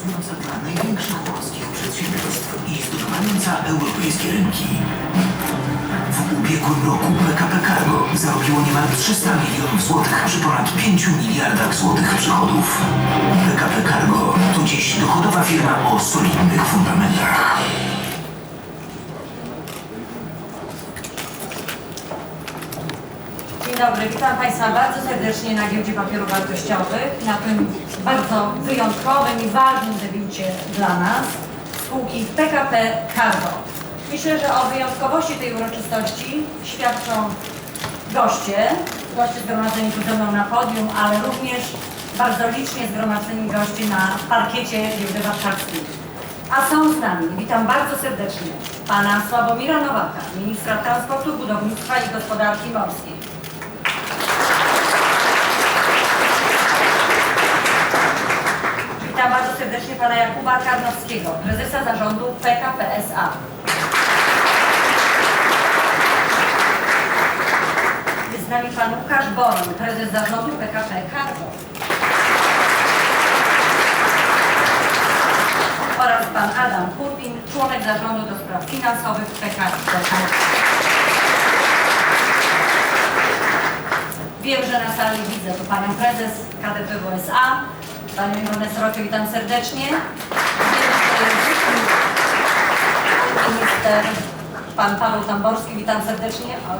Rosnąca dla największych polskich przedsiębiorstw i zdobywająca europejskie rynki. W ubiegłym roku PKP Cargo zarobiło niemal 300 milionów złotych przy ponad 5 miliardach złotych przychodów. PKP Cargo to dziś dochodowa firma o solidnych fundamentach. Dzień dobry, witam Państwa bardzo serdecznie na Giełdzie Papierów Wartościowych, na tym bardzo wyjątkowym i ważnym debiucie dla nas spółki PKP Cargo. Myślę, że o wyjątkowości tej uroczystości świadczą goście, goście zgromadzeni tu ze mną na podium, ale również bardzo licznie zgromadzeni goście na parkiecie Giełdy Warszawskiej. A są z nami, witam bardzo serdecznie, pana Sławomira Nowaka, ministra transportu, budownictwa i gospodarki morskiej. Witam bardzo serdecznie pana Jakuba Karnowskiego, prezesa zarządu PKP SA. Jest z nami pan Łukasz Boron, prezes zarządu PKP Cargo. Oraz pan Adam Kurpin, członek zarządu do spraw finansowych PKP. Wiem, że na sali widzę tu panią prezes KDP WSA, panią Iwonę Srokę, witam serdecznie. Minister, pan Paweł Tamborski, witam serdecznie. A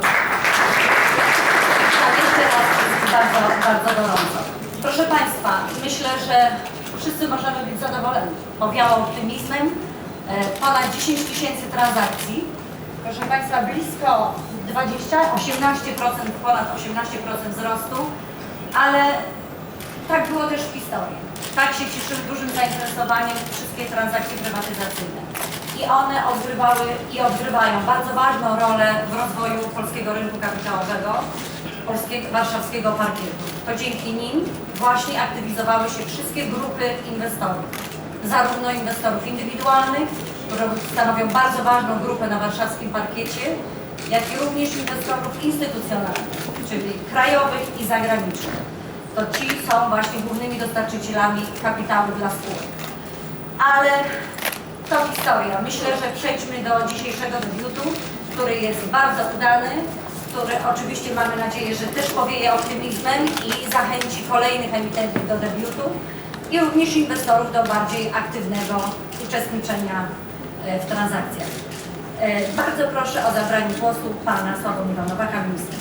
jeszcze raz bardzo, bardzo gorąco. Proszę Państwa, myślę, że wszyscy możemy być zadowoleni. Powiało optymizmem, e, ponad 10 tysięcy transakcji. Proszę Państwa, blisko 20, 18%, ponad 18% wzrostu, ale tak było też w historii. Tak się cieszyły dużym zainteresowaniem wszystkie transakcje prywatyzacyjne. I one odgrywały i odgrywają bardzo ważną rolę w rozwoju polskiego rynku kapitałowego, polskiego, warszawskiego parkietu. To dzięki nim właśnie aktywizowały się wszystkie grupy inwestorów. Zarówno inwestorów indywidualnych, którzy stanowią bardzo ważną grupę na warszawskim parkiecie, jak i również inwestorów instytucjonalnych, czyli krajowych i zagranicznych. To ci są właśnie głównymi dostarczycielami kapitału dla spółek. Ale to historia. Myślę, że przejdźmy do dzisiejszego debiutu, który jest bardzo udany, który oczywiście mamy nadzieję, że też powieje optymizmem i zachęci kolejnych emitentów do debiutu i również inwestorów do bardziej aktywnego uczestniczenia e, w transakcjach. E, Bardzo proszę o zabranie głosu pana Sławomira Nowaka, ministra.